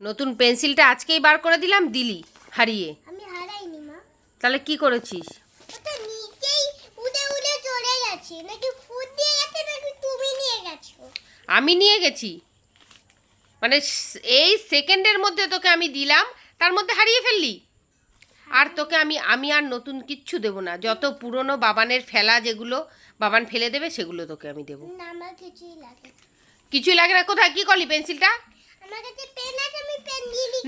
নতুন পেন্সিলটা আজকেই বার করে দিলাম দিলি হারিয়ে। আমি হারাইনি মা। তাহলে কি করেছিস? ওটা নিচেই উড়ে উড়ে চলে গেছে। নাকি ফুট দিয়ে গেছে নাকি তুমি নিয়ে গেছো? আমি নিয়ে গেছি। মানে এই সেকেন্ডের মধ্যে তোকে আমি দিলাম তার মধ্যে হারিয়ে ফেললি। আর তোকে আমি আমি আর নতুন কিচ্ছু দেবো না। যত পুরনো বাবানের ফেলা যেগুলো বাবান ফেলে দেবে সেগুলো তোকে আমি দেবো। না আমার কিছুই লাগে। কিছুই লাগে না। কোথায়? কি করলি পেন্সিলটা?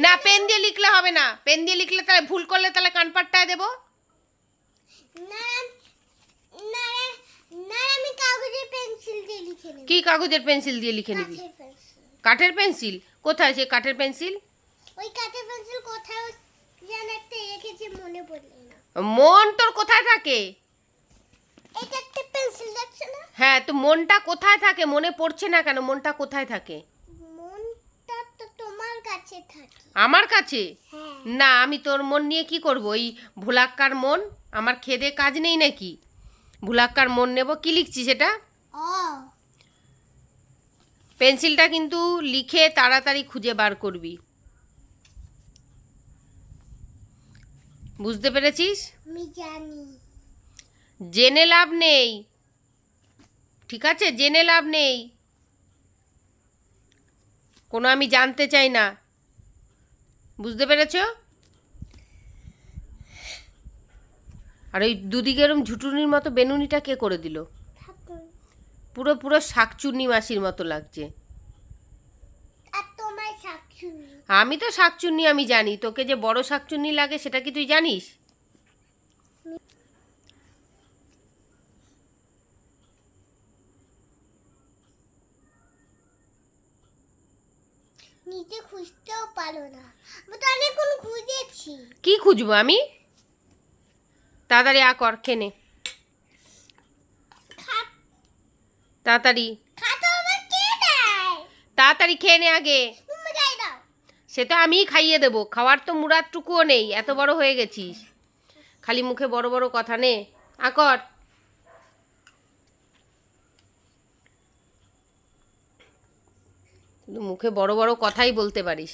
না পেন দিয়ে লিখলে হবে না। পেন দিয়ে লিখলে তাহলে ভুল করলে তাহলে কানপাটটায় দেবো। কি কাগজের পেন্সিল দিয়ে লিখে নিবি? কাঠের পেন্সিল। কোথায় সে কাঠের পেন্সিল? ওই কাঠের পেন্সিল কোথাও যেন একটা রেখেছে মনে পড়ল না। মন তোর কোথায় থাকে? এটা একটা পেন্সিল দেখছ না? হ্যাঁ তো মনটা কোথায় থাকে? মনে পড়ছে না কেন? মনটা কোথায় থাকে? কাছে থাকে। আমার কাছে? হ্যাঁ। না আমি তোর মন নিয়ে কি করব? ওই ভুলাক্কার মন? আমার খেদে কাজ নেই নাকি? ভুলাক্কার মন নেব কি লিখছি সেটা পেন্সিলটা কিন্তু লিখে তাড়াতাড়ি খুঁজে বার করবি। বুঝতে পেরেছিস? জেনে লাভ নেই। ঠিক আছে? জেনে লাভ নেই। কোনো আমি জানতে চাই না। বুঝতে পেরেছ? আর ওই দুদিকে এরম ঝুটুনির মতো বেনুনিটা কে করে দিল? পুরো পুরো শাকচুন্নি মাসির মতো লাগছে। আমি তো শাকচুন্নি আমি জানি। তোকে যে বড় শাকচুন্নি লাগে সেটা কি তুই জানিস? নিজে খুঁজতেও পারো না। আমি তো অনেকক্ষণ খুঁজেছি। কি খুঁজবো আমি? তাড়াতাড়ি আ কর খেনে। তাড়াতাড়ি। তাড়াতাড়ি খেয়ে নে আগে। সে তো আমিই খাইয়ে দেবো। খাওয়ার তো মুরাদটুকুও নেই এত বড় হয়ে গেছিস। খালি মুখে বড় বড় কথা নে। আকর শুধু মুখে বড় বড় কথাই বলতে পারিস।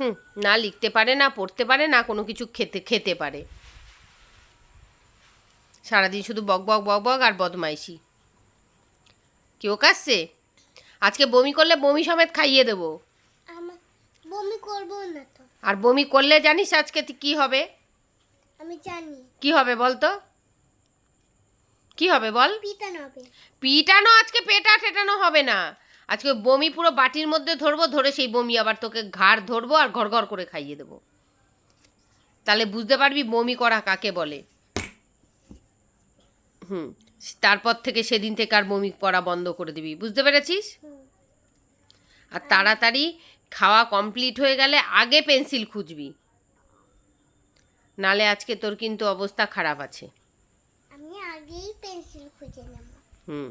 হুম না লিখতে পারে না পড়তে পারে না কোনো কিছু খেতে খেতে পারে। সারাদিন শুধু বক বক বক বক আর বদমাইশি। কেউ কাশছে আজকে বমি করলে বমি সমেত খাইয়ে দেবো। বমি করব না তো। আর বমি করলে জানিস আজকে কি হবে? আমি জানি। কি হবে বল তো? কি হবে বল? পিতা নবে পিটানো আজকে পেটা টেটানো হবে না। আজকে বমি পুরো বাটির মধ্যে ধরবো ধরে সেই বমি আবার তোকে ঘাড় ধরবো আর ঘর ঘর করে খাইয়ে দেবো। তাহলে বুঝতে পারবি বমি করা কাকে বলে। হুম তারপর থেকে সেদিন থেকে আর বমি করা বন্ধ করে দিবি বুঝতে পেরেছিস? আর তাড়াতাড়ি খাওয়া কমপ্লিট হয়ে গেলে আগে পেন্সিল খুঁজবি। নালে আজকে তোর কিন্তু অবস্থা খারাপ আছে। আমি আগেই পেন্সিল খুঁজে নেব। হুম।